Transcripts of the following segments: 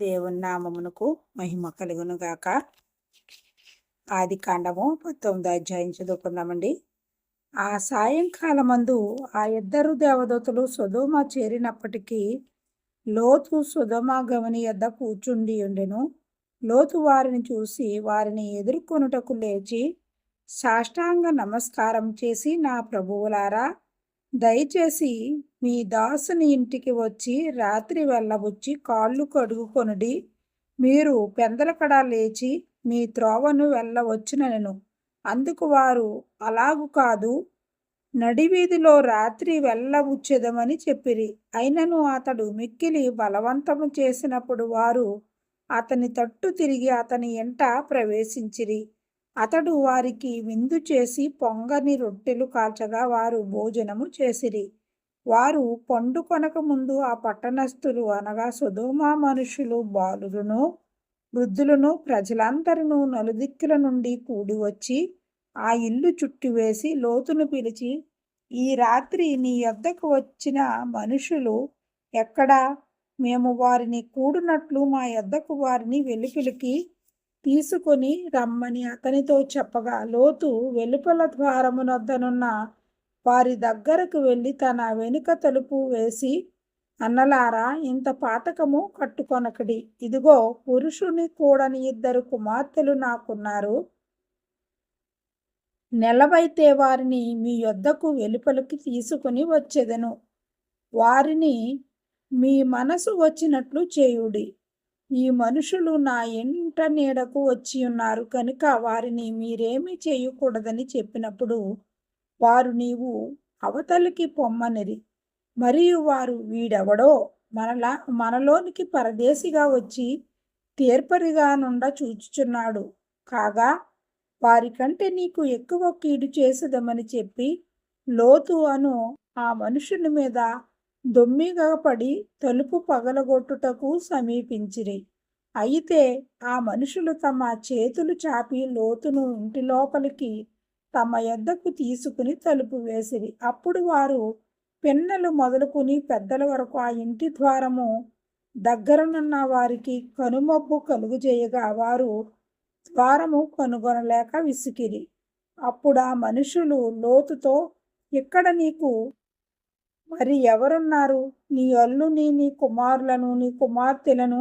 దేవుని నామమునకు మహిమ కలుగును గాక. ఆది కాండము పంతొమ్మిది అధ్యాయం చదువుకుందామండి. ఆ సాయంకాలమందు ఆ ఇద్దరు దేవదూతలు సుధోమ చేరినప్పటికీ లోతు సుధోమ గమని యొద్ద కూర్చుండి ఉండెను. లోతు వారిని చూసి వారిని ఎదుర్కొనుటకు లేచి సాష్టాంగ నమస్కారం చేసి నా ప్రభువులారా దయచేసి మీ దాసుని ఇంటికి వచ్చి రాత్రి వెళ్ళబుచ్చి కాళ్ళు కడుగుకొనుడి. మీరు పెందలకడ లేచి మీ త్రోవను వెళ్ళవచ్చునను అందుకు వారు అలాగు కాదు. నడివీధిలో రాత్రి వెళ్ళబుచ్చెదమని చెప్పిరి. అయినను అతడు మిక్కిలి బలవంతము చేసినప్పుడు వారు అతని తట్టు తిరిగి అతని ఎంట ప్రవేశించిరి. అతడు వారికి విందు చేసి పొంగని రొట్టెలు కాల్చగా వారు భోజనము చేసిరి. వారు పండు కొనక ముందు ఆ పట్టణస్థులు అనగా సుధోమా మనుషులు బాలులను వృద్ధులను ప్రజలందరినూ నలుదిక్కుల నుండి కూడి వచ్చి ఆ ఇల్లు చుట్టివేసి లోతును పిలిచి ఈ రాత్రి నీ యొద్దకు వచ్చిన మనుషులు ఎక్కడా? మేము వారిని కూడినట్లు మా యొద్దకు వారిని వెలుపిలికి తీసుకొని రమ్మని అతనితో చెప్పగా లోతు వెలుపల ద్వారమునొద్దనున్న వారి దగ్గరకు వెళ్ళి తన వెనుక తలుపు వేసి అన్నలారా ఇంత పాతకము కట్టుకొనకడి. ఇదిగో పురుషుని కూడని ఇద్దరు కుమార్తెలు నాకున్నారు. నెలవైతే వారిని మీ యొద్దకు వెలుపలికి తీసుకుని వచ్చేదను. వారిని మీ మనసు వచ్చినట్లు చేయుడి. ఈ మనుషులు నా ఎంట నీడకు వచ్చి ఉన్నారు. కనుక వారిని మీరేమీ చేయకూడదని చెప్పినప్పుడు వారు నీవు అవతలికి పొమ్మనిరి. మరియు వారు వీడెవడో మనలా మనలోనికి పరదేశిగా వచ్చి తీర్పరిగా నుండ చూచుచున్నాడు. కాగా వారికంటే నీకు ఎక్కువ కీడు చేసేదమని చెప్పి లోతు అను ఆ మనుషుని మీద దొమ్మిగా పడి తలుపు పగలగొట్టుటకు సమీపించిరి. అయితే ఆ మనుషులు తమ చేతులు చాపి లోతును ఇంటి లోపలికి తమ యొద్దకు తీసుకుని తలుపు వేసిరి. అప్పుడు వారు పిన్నలు మొదలుకుని పెద్దల వరకు ఆ ఇంటి ద్వారము దగ్గరనున్న వారికి కనుమబ్బు కలుగుజేయగా వారు ద్వారము కనుగొనలేక విసికిరి. అప్పుడు ఆ మనుషులు లోతుతో ఇక్కడ నీకు మరి ఎవరున్నారు? నీ అల్లుని నీ కుమారులను నీ కుమార్తెలను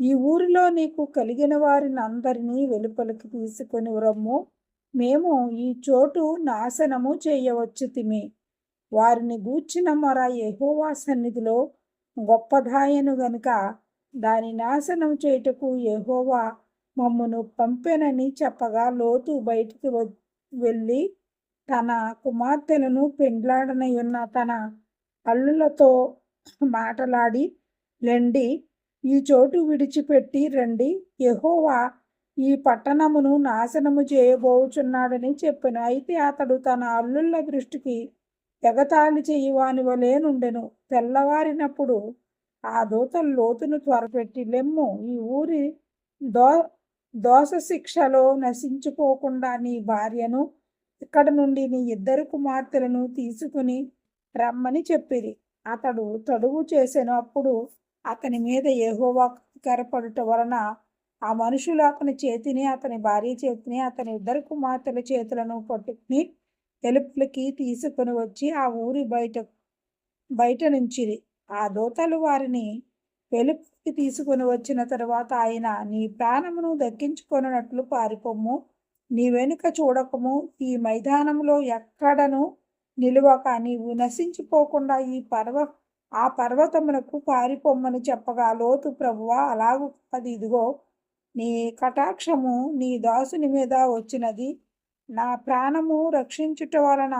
ఈ ఊరిలో నీకు కలిగిన వారిని అందరినీ వెలుపలికి తీసుకొని రమ్ము. మేము ఈ చోటు నాశనము చేయవచ్చు తిమి వారిని గూర్చిన మర యహోవా సన్నిధిలో. గొప్పదాయను గనుక దాని నాశనం చేయుటకు యహోవా మమ్మను పంపెనని చెప్పగా లోతు బయటికి వెళ్ళి తన కుమార్తెలను పెండ్లాడనయున్న తన అల్లులతో మాటలాడి లెండి ఈ చోటు విడిచిపెట్టి రండి. యహోవా ఈ పట్టణమును నాశనము చేయబోచున్నాడని చెప్పాను. అయితే అతడు తన అల్లుళ్ళ దృష్టికి ఎగతాళి చేయవాని వలే నుండెను. తెల్లవారినప్పుడు ఆ దూత లోతును త్వరపెట్టి లెమ్ము ఈ ఊరి దో దోష శిక్షలో నశించుకోకుండా నీ భార్యను ఇక్కడ నుండి నీ ఇద్దరు కుమార్తెలను తీసుకుని రమ్మని చెప్పిరి. అతడు తడువు చేసెను అప్పుడు అతని మీద ఏహోవా కరపడుట వలన ఆ మనుషులు అతని చేతిని అతని భార్య చేతిని అతని ఇద్దరు కుమార్తెల చేతులను పట్టుకుని ఎలుపులకి తీసుకుని వచ్చి ఆ ఊరి బయట బయట నుంచి ఆ దూతలు వారిని వెలుపుకి తీసుకుని వచ్చిన తరువాత ఆయన నీ ప్రాణమును దక్కించుకొనున్నట్లు పారిపోము నీ వెనుక చూడకము. ఈ మైదానంలో ఎక్కడను నిలువక నీవు నశించిపోకుండా ఈ పర్వ ఆ పర్వతమునకు పారిపోమ్మని చెప్పగా లోతు ప్రభువా అలాగు అది ఇదిగో నీ కటాక్షము నీ దాసుని మీద వచ్చినది. నా ప్రాణము రక్షించుట వలన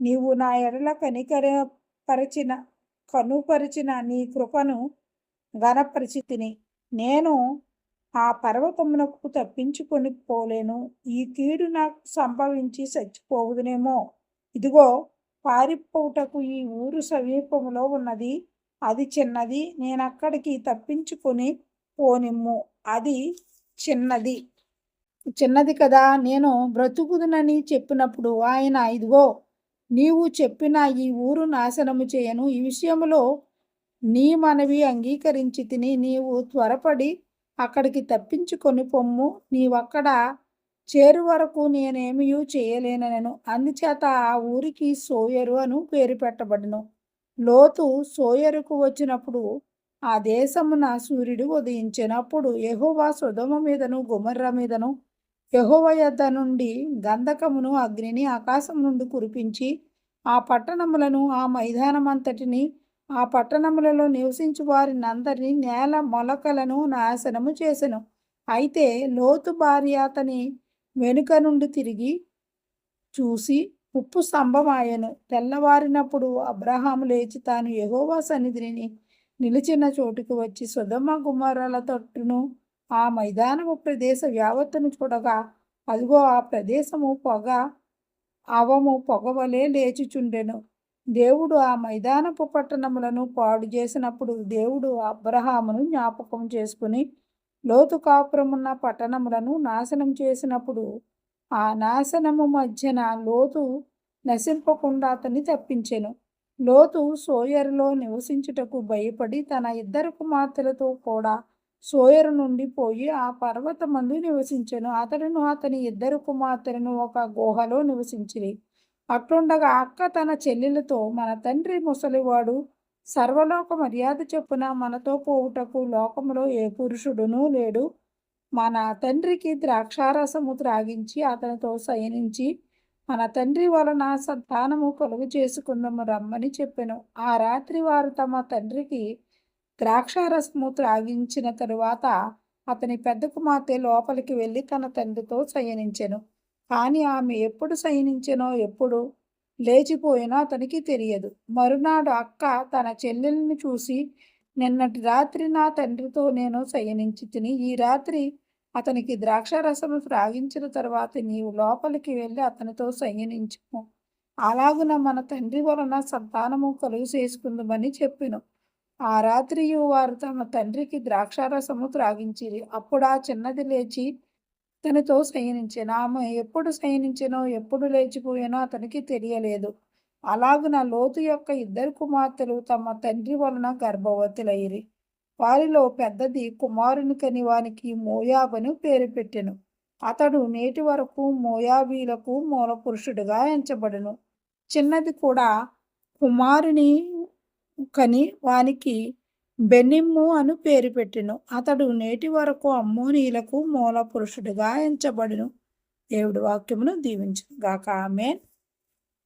నీవు నా ఎడల కనికరపరిచిన కనుపరిచిన నీ కృపను గణపరిచితిని నేను ఆ పర్వతమునకు తప్పించుకొని పోలేను. ఈ కీడు నాకు సంభవించి చచ్చిపోవుదునేమో. ఇదిగో పారిపోవుటకు ఈ ఊరు సమీపంలో ఉన్నది. అది చిన్నది. నేను అక్కడికి తప్పించుకొని పోనిమ్ము. అది చిన్నది. చిన్నది కదా. నేను బ్రతుకుదునని చెప్పినప్పుడు ఆయన ఇదిగో నీవు చెప్పిన ఈ ఊరు నాశనము చేయను. ఈ విషయంలో నీ మనవి అంగీకరించి తిని నీవు త్వరపడి అక్కడికి తప్పించుకొని పొమ్ము. నీవక్కడ చేరు వరకు నేనేమీ చేయలేనను అందుచేత ఆ ఊరికి సోయరు అను పేరు పెట్టబడను. లోతు సోయరుకు వచ్చినప్పుడు ఆ దేశమున సూర్యుడు ఉదయించినప్పుడు యహోవా సుధమ మీదను గుమర్ర మీదను యహోవ యొద్ద నుండి గంధకమును అగ్నిని ఆకాశం నుండి కురిపించి ఆ పట్టణములను ఆ మైదానమంతటిని ఆ పట్టణములలో నివసించు వారిని అందరినీ నేల మొలకలను నాశనము చేసెను. అయితే లోతు భార్య అతని వెనుక నుండి తిరిగి చూసి ఉప్పు స్తంభమాయను తెల్లవారినప్పుడు అబ్రహాము లేచి తాను యహోవా సన్నిధిని నిలిచిన చోటుకు వచ్చి సుధమ్మ కుమారాల తట్టును ఆ మైదానము ప్రదేశ యావత్తును చూడగా అదిగో ఆ ప్రదేశము పొగ అవము పొగవలే లేచిచుండెను. దేవుడు ఆ మైదానపు పట్టణములను పాడు చేసినప్పుడు దేవుడు అబ్రహామును జ్ఞాపకం చేసుకుని లోతు కాపురమున్న పట్టణములను నాశనం చేసినప్పుడు ఆ నాశనము మధ్యన లోతు నశింపకుండా అతన్ని తప్పించెను. లోతు సోయరులో నివసించుటకు భయపడి తన ఇద్దరు కుమార్తెలతో కూడా సోయరు నుండి పోయి ఆ పర్వతమందు నివసించెను. అతడును అతని ఇద్దరు కుమార్తెలను ఒక గుహలో నివసించిరి. అట్లుండగా అక్క తన చెల్లెలతో మన తండ్రి ముసలివాడు సర్వలోక మర్యాద చొప్పున మనతో పోవుటకు లోకములో ఏ పురుషుడునూ లేడు. మన తండ్రికి ద్రాక్షారసము త్రాగించి అతనితో శయనించి మన తండ్రి వలన సంతానము కలుగు చేసుకుందాము రమ్మని చెప్పెను. ఆ రాత్రి వారు తమ తండ్రికి ద్రాక్షారసము త్రాగించిన తరువాత అతని పెద్ద కుమార్తె లోపలికి వెళ్ళి తన తండ్రితో శయనించెను. కానీ ఆమె ఎప్పుడు శయనించెనో ఎప్పుడు లేచిపోయినా అతనికి తెలియదు. మరునాడు అక్క తన చెల్లెల్ని చూసి నిన్నటి రాత్రి నా తండ్రితో నేను శయనించి తిని ఈ రాత్రి అతనికి ద్రాక్షారసము త్రాగించిన తర్వాత నీవు లోపలికి వెళ్ళి అతనితో శయనించుము. అలాగున మన తండ్రి వలన సంతానము కలుగు చేసుకుందామని చెప్పిను. ఆ రాత్రియు వారు తమ తండ్రికి ద్రాక్షారసము త్రాగించిరి. అప్పుడు ఆ చిన్నది లేచి అతనితో శయనించెను. ఆమె ఎప్పుడు శయనించెనో ఎప్పుడు లేచిపోయానో అతనికి తెలియలేదు. అలాగున లోతు యొక్క ఇద్దరు కుమార్తెలు తమ తండ్రి వలన గర్భవతులయ్యి వారిలో పెద్దది కుమారుని కని వానికి మోయాబను పేరు పెట్టెను. అతడు నేటి వరకు మోయాబీలకు మూల పురుషుడిగా ఎంచబడును. చిన్నది కూడా కుమారుని కని వానికి బెనిమ్ము అను పేరు పెట్టెను. అతడు నేటి వరకు అమ్మోనీలకు మూల పురుషుడిగా ఎంచబడును. దేవుడి వాక్యమును దీవించను గాక ఆమెన్.